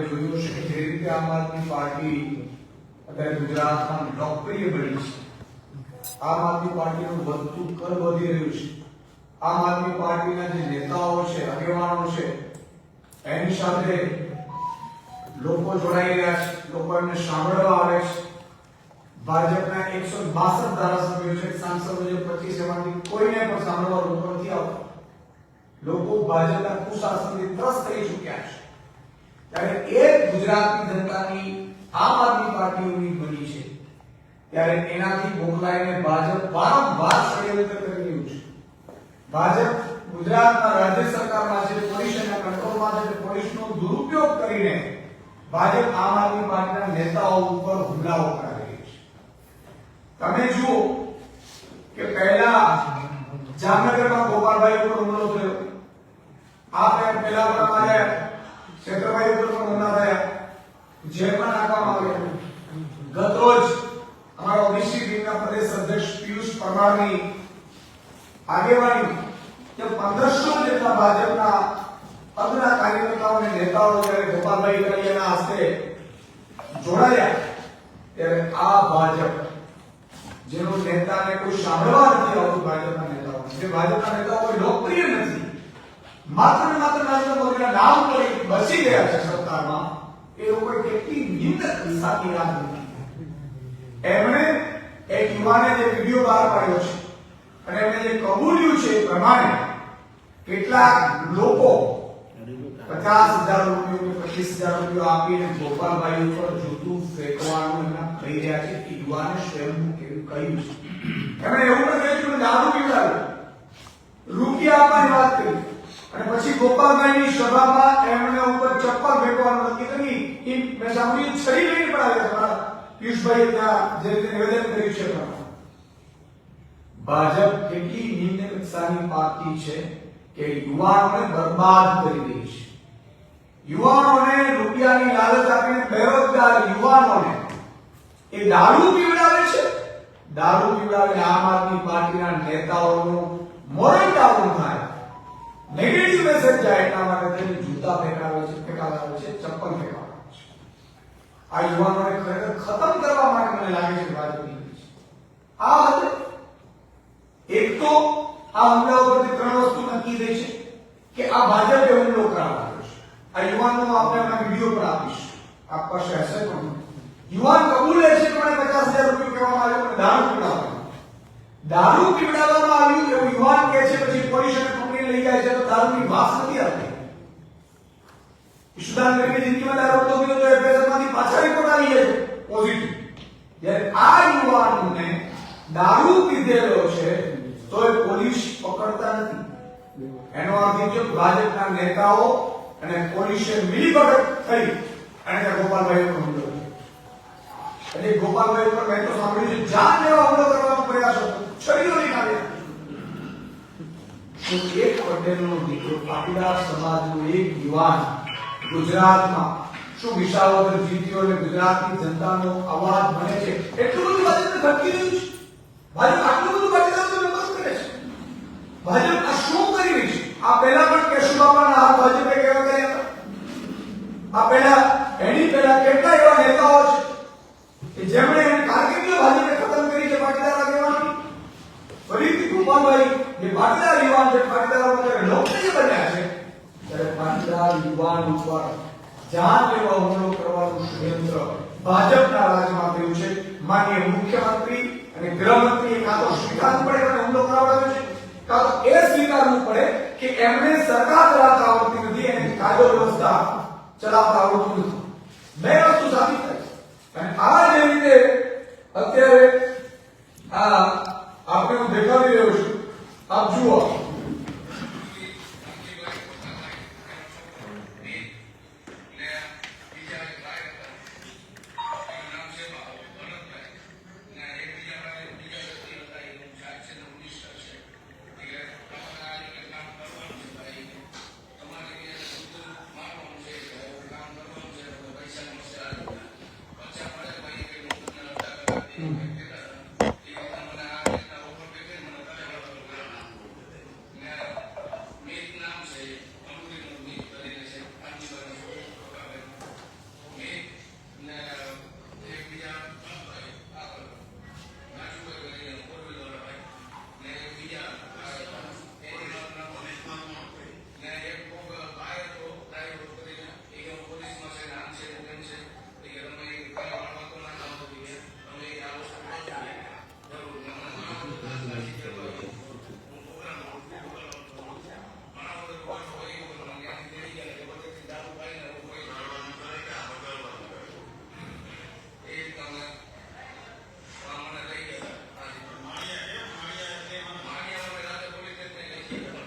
જોયું છે જે રીતે આમ આદમી પાર્ટી અત્યારે ગુજરાતમાં લોકપ્રિય બની છે. આમ આદમી પાર્ટીનું વધતું કદ વધી રહ્યું છે. આમ આદમી પાર્ટીના જે નેતાઓ છે, આગેવાનો છે, એની સાથે લોકો જોડાઈ રહ્યા છે, લોકો એમને સાંભળવા આવે છે. ભાજપના એકસો બાસઠ ધારાસભ્યો છે, સાંસદો જે પચીસ એમાંથી કોઈને પણ સાંભળવા લોકો નથી આવતા. લોકો ભાજપના કુશાસનથી ત્રસ્ત થઈ ચૂક્યા છે. ત્યારે એ ગુજરાતની જનતાની આમ આદમી પાર્ટી ઉમ્મીદ બની છે. ત્યારે એનાથી મોકલાઈને ભાજપ વારંવાર ષડયંત્ર કરી રહ્યું છે. ભાજપ ગુજરાતના રાજ્ય સરકારમાં છે, પોલીસ અને કંટ્રોલમાં છે, પોલીસનો દુરુપયોગ કરીને ભાજપ આમ આદમી પાર્ટીના નેતાઓ ઉપર હુમલાઓ કરાવી રહી છે. તમે જુઓ કે પહેલા જામનગરમાં ગોપાલભાઈ ઉપર હુમલો થયો. આ પહે- પહેલા પ્રમાણે ક્ષેત્રભાઈ ઉપર પણ હુમલા થયા. જેલમાં નાખવામાં આવ્યા. ગત રોજ અમારા ઓબીસી વિંગના પ્રદેશ અધ્યક્ષ પિયુષ પરમારની આગેવાની કે પંદરસો જેટલા ભાજપના પદના કાર્યકર્તાઓ અને નેતાઓ જ્યારે ગોપાલભાઈ કડિયાના હસ્તે જોડાયા, ત્યારે આ ભાજપ, જેનો નેતાને કોઈ સાંભળવા નથી આવતું ભાજપના નેતાઓ જે ભાજપના નેતાઓ કોઈ લોકપ્રિય નથી માત્ર ને માત્ર મોદીના નામ પર બસી ગયા છે સત્તામાં એ લોકોએ કેટલી નિંદ રાહ નથી એમણે એક યુવાને જે વીડિયો બહાર પાડ્યો છે અને એમણે જે કબૂલ્યું છે એ પ્રમાણે કેટલાક લોકો પચાસ હજાર રૂપિયો પચીસ હજાર રૂપિયો આપીને ગોપાલભાઈ ઉપર જૂતું ફેંકવાનું એમના કહી રહ્યા છે કે યુવાને સ્વયં કેવું કહ્યું છે. એમણે એવું પણ કહ્યું કે દારૂ પીવડાવ્યું. રૂપિયા આપવાની વાત કરી. અને પછી ગોપાલભાઈની સભામાં એમણે ઉપર ચપ્પલ ફેંકવાનું નક્કી કરી મેં સાંભળ્યું છરી લઈને પણ આવ્યા હતા. પિયુષભાઈ ત્યાં જે રીતે નિવેદન કર્યું છે ભાજપ કેટલી નિમ્ન કક્ષાની પાર્ટી છે કે યુવાનોને બરબાદ કરી રહી છે. યુવાનોને રૂપિયાની લાલચ આપીને બેરોજગાર યુવાનોને એ દારૂ પીવડાવે છે? દારૂ પીવડાવીને આમ આદમી પાર્ટીના નેતાઓનું મોરલ ડાઉન થાય. નેગેટિવ મેસેજ જાય એટલા માટે તેને જૂતા ફેંકાવે છે ફેંકાવે છે ચપ્પલ ફેંકાવે છે આ યુવાનોને ખરેખર ખતમ કરવા માટે મને લાગે છે કે ભાજપની નીતિ છે. આ હદે એક તો આ હુમલા ઉપરથી ત્રણ વસ્તુ નક્કી થઈ છે કે આ ભાજપે હુમલો કરાવ્યો છે આ યુવાનનો આપણે આપણા વીડિયો પર આપીશ આપ પાસે હશે પણ યુવાન કબૂલે છે કે મને પચાસ હજાર રૂપિયા કહેવામાં આવ્યો મને દારૂ પીવડાવવાનો દારૂ પીવડાવવામાં આવ્યું એવું યુવાન કહે છે પછી પોલીસ અને કંપની લઈ જાય છે તો દારૂની વાસ નથી આવતી ઈશુદાન કરીને જિંદગીમાં દારૂ તો પીધો તો એફએસએલમાંથી પાછા રિપોર્ટ આવી જાય છે પોઝિટિવ જ્યારે આ યુવાનને દારૂ પીધેલો છે તો એ પોલીસ પકડતા નથી. એનો અર્થ કે ભાજપના નેતાઓ અને પોલીસે મિલીભગત થઈ અને ગોપાલભાઈ ઉપર હુમલો એટલે ગોપાલભાઈ ઉપર મેં તો સાંભળ્યું છે, જાન લેવા હુમલો કરવાનો પ્રયાસ હતો. છરીઓ આવ્યા. તો એક પટેલનો દીકરો પાટીદાર સમાજનો એક યુવાન ગુજરાતમાં શું વિસાવદર જીત્યો અને ગુજરાતની જનતાનો અવાજ બને છે? એટલું બધું ભાજપને ધમકી રહ્યું છે. ભાજપ આટલું બધું પાટીદારોને વિરોધ કરે છે ભાજપ આ શું કરી રહી છે? આ પહેલા પણ કેશુબાપાના હાથ ભાજપે કેવા ગયા હતા? આ પહેલા, એની પહેલા કેટલા એવા નેતાઓ છે કે જેમણે એને કારકિર્દી ભાજપે ખતમ કરી છે પાટીદાર આગેવાનોની? ફરીથી ગોપાલભાઈ જે પાટીદાર યુવાન છે, પાટીદારો જ્યારે લોકપ્રિય બન્યા છે. ત્યારે પાટીદાર યુવાન ઉપર જાન લેવા હુમલો કરવાનું ષડયંત્ર ભાજપના રાજમાં થયું છે. માનનીય મુખ્યમંત્રી અને ગૃહમંત્રીએ કાં તો શ્રીકાંત પડે હુમલો કરાવડાવ્યો છે. કાં તો એ સ્વીકારવું પડે કે એમને સરકાર ચલાવતા આવડતી નથી, એને કાયદો વ્યવસ્થા ચલાવતા આવડતું નથી. બે વસ્તુ સાબિત થાય અને આ જે રીતે અત્યારે આ આપણે હું દેખાડી રહ્યો છું, આપ જુઓ.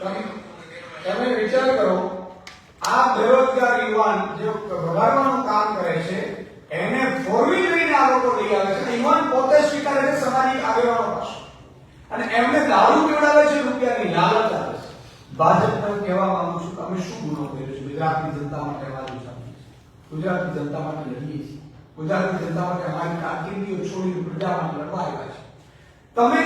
તમે વિચાર કરો, આ બેરોજગાર યુવાન જે ભગાડવાનું કામ કરે છે, એને ફોરવી લઈને આ લોકો લઈ આવે છે યુવાન પોતે સ્વીકારે છે સમાજની આગેવાનો પાસે. અને એમને દારૂ પીવડાવે છે, રૂપિયાની લાલચ આપે છે. ભાજપ હું કહેવા માંગુ છું કે અમે શું ગુનો કર્યો છે? ગુજરાતની જનતા માટે વાલું છે. ગુજરાતની જનતા માટે લડીએ છીએ. ગુજરાતની જનતા માટે અમારી કારકિર્દીઓ છોડીને પ્રજા માટે લડવા આવ્યા છે. તમે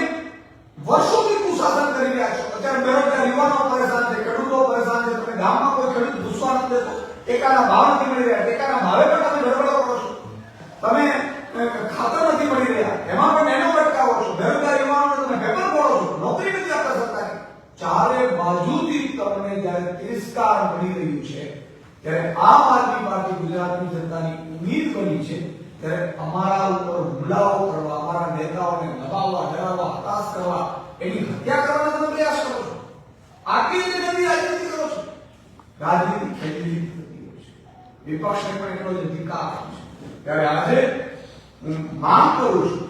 વર્ષોથી કુશાસન કરી રહ્યા છો. અત્યારે બેરોજગાર યુવાનો પરેશાન છે, ખેડૂતો પરેશાન છે. તમે ગામમાં કોઈ ખેડૂત ભૂસવા નથી દેતો ટેકાના ભાવ નથી મળી રહ્યા, ટેકાના ભાવે પણ તમે ગડબડો કરો છો. તમે ખાતર નથી મળી રહ્યા. એમાં પણ એનો અટકાવો છો. બેરોજગાર યુવાનોને તમે પેપર બોલો છો. નોકરી નથી આપતા સરકારે. ચારે બાજુથી તમને જ્યારે તિરસ્કાર મળી રહ્યું છે, ત્યારે આમ આદમી પાર્ટી ગુજરાતની જનતાની ઉમ્મીદ બની છે, ત્યારે અમારા ઉપર હુમલાઓ કરવા, અમારા નેતાઓને દબાવવા, ડરાવવા, હતાશ કરવા એની હત્યા કરવાનો તમે પ્રયાસ કરો છો. આટલી રીતે ગંદી રાજનીતિ કરો છો. રાજનીતિ છે. વિપક્ષને પણ એટલો જ અધિકાર છે. ત્યારે આજે હું માંગ કરું છું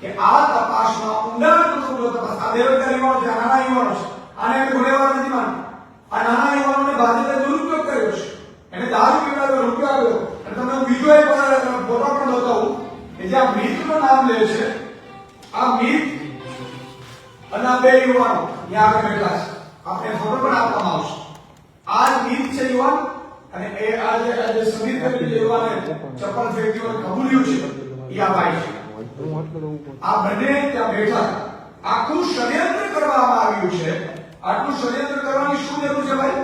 કે આ તપાસમાં ઊંડાણપૂર્વક તપાસ આ બેરોજગાર યુવાનો છે નાના યુવાનો છે. આને અમે ગુનેગાર નથી માનતા. આ નાના યુવાનોને ભાજપે દુરુપયોગ કર્યો છે. એને દારૂ પીવડાવ્યો રૂપિયો અને તમને બીજો એક ફોટો પણ બતાવું કે જે આ મિત્રનું નામ લે છે, આ મિત અને આ બે યુવાનો ત્યાં આગળ બેઠા છે. આપણે ફોટો પણ આપવામાં આવશે. આ ગીત છે યુવાન અને એ આ જે આ જે સમીર કરીને જે યુવાને ચપ્પલ ફેંક્યું અને કબૂલ્યું છે, એ આ ભાઈ છે. આ બંને ત્યાં બેઠા આખું ષડયંત્ર કરવામાં આવ્યું છે. આટલું ષડયંત્ર કરવાની શું જરૂર છે ભાઈ?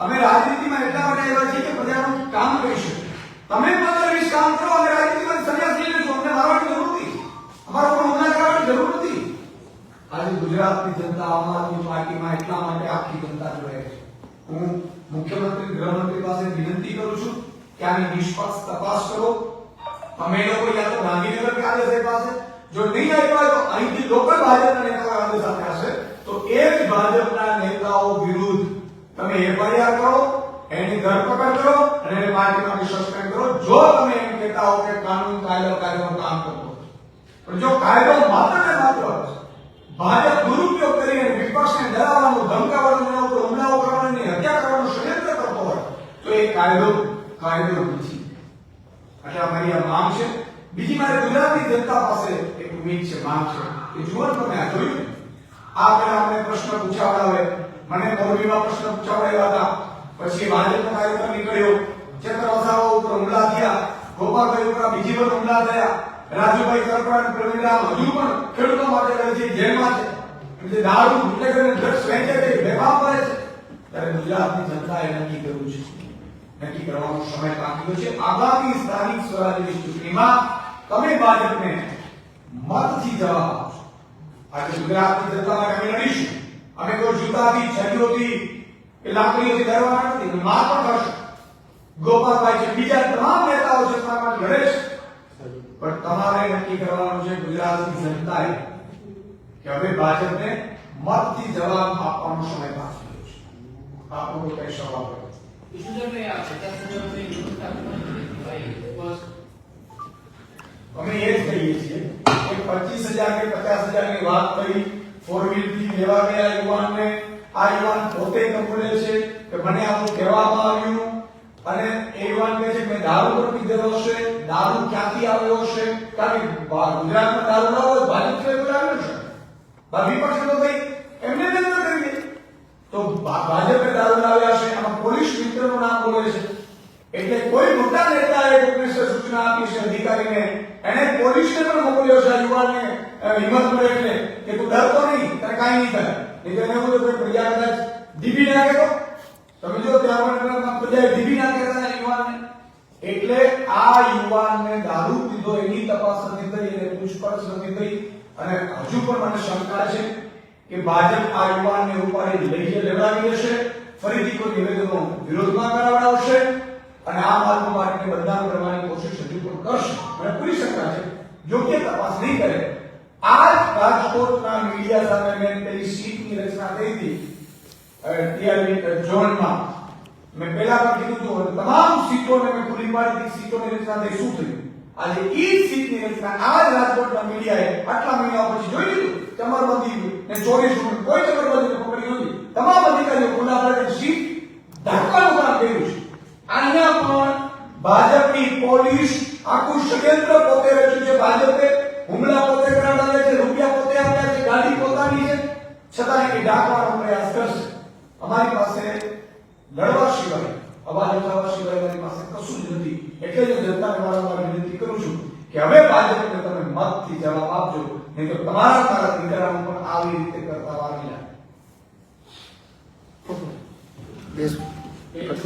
અમે રાજનીતિમાં એટલા માટે આવ્યા છીએ કે પ્રજાનું કામ કરીશું તમે માત્ર કામ કરો અને રાજનીતિમાં આજે ગુજરાતની જનતા આમ આદમી પાર્ટીમાં એટલા માટે આખી જનતા જોડાય છે હું મુખ્યમંત્રી ગૃહમંત્રી પાસે વિનંતી કરું છું કે આની નિષ્પક્ષ તપાસ કરો અમે લોકો યા તો ગાંધીનગર કે આદેશ આપ્યા છે જો નહીં આપ્યા હોય તો અહીંથી લોકલ ભાજપના નેતાઓ આદેશ આપ્યા છે તો એ જ ભાજપના નેતાઓ વિરુદ્ધ તમે એફઆઈઆર કરો એની ધરપકડ કરો અને એને પાર્ટીમાંથી સસ્પેન્ડ કરો જો તમે એમ કહેતા હો કે કાનૂન કાયદો કાયદાનું કામ કરતો હોય. પણ જો કાયદો માત્ર ને માત્ર ભાજપ દુરુપયોગ કરી અને વિપક્ષને ડરાવવાનું, ધમકાવવાનું ઉપર હુમલાઓ કરવાની હત્યા કરવાનું ષડયંત્ર કરતો હોય, તો એ કાયદો કાયદો નથી. એટલે મારી આ માંગ છે. બીજી મારે ગુજરાતની જનતા પાસે એક ઉમેદ છે, માંગ છે. કે જુઓ તમે આ જોયું? આ પેલા અમને પ્રશ્ન પૂછાવડાવે. મને મોરબીમાં પ્રશ્ન પૂછાવડાવ્યા હતા. પછી ભાજપનો કાર્યક્રમ નીકળ્યો. ચેતર વસાવા ઉપર હુમલા થયા. ગોપાલભાઈ ઉપર બીજી વાર હુમલા થયા. રાજુભાઈ કરપડા પ્રવીણરામ, હજુ પણ ખેડૂતો માટે કરે છે જેલમાં છે. એટલે દારૂ એટલે કરીને ડ્રગ્સ વેચે છે વેપાર કરે છે. ત્યારે ગુજરાતની જનતાએ નક્કી કર્યું છે. નક્કી કરવાનો સમય બાકી છે. આગામી સ્થાનિક સ્વરાજ્યની ચૂંટણીમાં તમે ભાજપને મતથી જવાબ આપશો. આજે ગુજરાતની જનતા માટે અમે લડીશું. અમે કોઈ જૂતાથી, છરીઓથી કે લાકડીઓથી ડરવાના નથી. માર પણ કરશું ગોપાલભાઈ છે, બીજા તમામ નેતાઓ છે છે. પણ તમારે નક્કી કરવાનું છે, ગુજરાતની જનતાએ, કે હવે ભાજપને મતથી જવાબ આપવાનો સમય બાકી છે. આપણો કઈ સવાલ. અમે એ જ કહીએ છીએ કે પચીસ હજાર કે પચાસ હજારની વાત કરી ફોર વ્હીલથી લેવા ગયા યુવાનને. આ યુવાન પોતે કબૂલે છે કે મને આવું કહેવામાં આવ્યું અને એ યુવાન કહે છે મેં દારૂ પર પીધેલો છે દારૂ ક્યાંથી આવ્યો હશે? કારણ કે ગુજરાતમાં દારૂ ના હોય ભાજપ છે આવ્યું છે. વિપક્ષ તો ભાઈ એમને જ અંદર કરી દે તો ભાજપે દારૂ લાવ્યા છે, આમાં પોલીસ મિત્રનું નામ બોલે છે. એટલે કોઈ મોટા નેતાએ કોંગ્રેસે સૂચના આપી છે, અધિકારીને. એને પોલીસને પણ મોકલ્યો છે યુવાનને હિંમત મળે એટલે કે તું ડરતો નહીં, તારે કાંઈ નહીં થાય. નહીં તો એને એવું તો કોઈ પ્રજા કદાચ દીપી નાખે તો? તમે જો ત્યાં પણ પ્રજાએ દીપી નાખે યુવાનને. એટલે આ યુવાનને દારૂ પીધો એની તપાસ નથી કરી એને પૂછપરછ નથી થઈ. અને હજુ પણ મને શંકા છે કે ભાજપ આ યુવાનને ઉપાડી લઈ લેવડાવી દેશે, ફરીથી કોઈ નિવેદનો વિરોધમાં કરાવડાવશે અને આ માર્ગ પાર્ટીને બદનામ કરવાની કોશિશ હજુ પણ કરશે. અને પૂરી શંકા છે. યોગ્ય તપાસ નહીં કરે. આ જ રાજકોટના મીડિયા સામે મેં પેલી સીટની રચના કરી હતી ટીઆરબી ઝોનમાં. મેં પહેલા પણ કીધું હતું તમામ સીટોને મેં ખુલ્લી પાડી સીટોની રચના થઈ શું થયું આજે ઈ સીટની રચના આ જ રાજકોટના મીડિયાએ આટલા મહિના પછી જોઈ લીધું. ચમરબંધી ને ચોવીસ રૂપિયા કોઈ ચમરબંધી પકડી નથી તમામ અધિકારીઓ ખુલ્લા પડે સીટ ઢાંકવાનું કામ કર્યું છે. અહીંયા પણ ભાજપની પોલીસ આખું ષડયંત્ર પોતે રચ્યું છે. ભાજપે હુમલા પોતે કરાવડાવે છે, રૂપિયા પોતે આપ્યા છે, ગાડી પોતાની છે. છતાં એ ડાકવાનો પ્રયાસ કરશે. અમારી પાસે લડવા સિવાય અવાજ ઉઠાવવા સિવાય અમારી પાસે કશું જ નથી એટલે જ હું જનતાને વારંવાર વિનંતી કરું છું કે હવે ભાજપને તમે મતથી જવાબ આપજો નહીં તો તમારા મારા દીકરાઓ પણ આવી રીતે કરતા વાર નહીં લાગે. બેસ